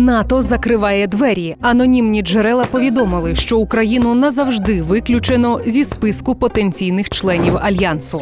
НАТО закриває двері. Анонімні джерела повідомили, що Україну назавжди виключено зі списку потенційних членів альянсу.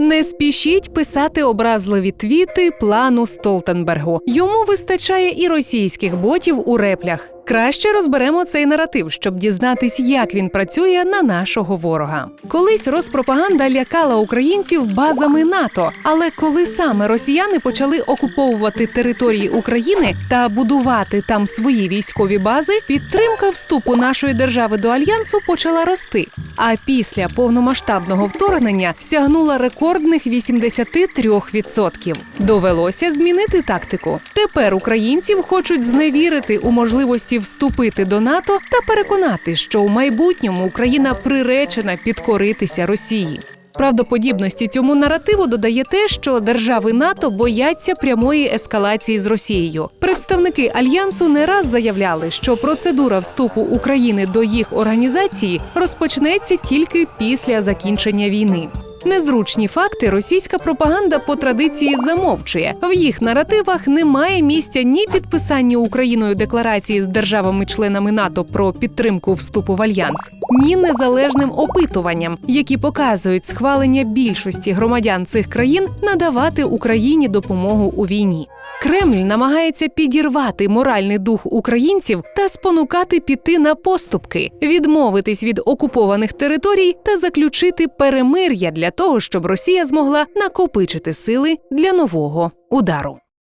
Не спішіть писати образливі твіти плану Столтенбергу. Йому вистачає і російських ботів у реплях. Краще розберемо цей наратив, щоб дізнатись, як він працює на нашого ворога. Колись Роспропаганда лякала українців базами НАТО, але коли саме росіяни почали окуповувати території України та будувати там свої військові бази, підтримка вступу нашої держави до альянсу почала рости. А після повномасштабного вторгнення сягнула рекордних 83%. Довелося змінити тактику. Тепер українців хочуть зневірити у можливості вступити до НАТО та переконати, що у майбутньому Україна приречена підкоритися Росії. Правдоподібності цьому наративу додає те, що держави НАТО бояться прямої ескалації з Росією. Представники альянсу не раз заявляли, що процедура вступу України до їх організації розпочнеться тільки після закінчення війни. Незручні факти російська пропаганда по традиції замовчує. В їх наративах немає місця ні підписання Україною декларації з державами-членами НАТО про підтримку вступу в альянс, ні незалежним опитуванням, які показують схвалення більшості громадян цих країн надавати Україні допомогу у війні. Кремль намагається підірвати моральний дух українців та спонукати піти на поступки, відмовитись від окупованих територій та заключити перемир'я для того, щоб Росія змогла накопичити сили для нового удару.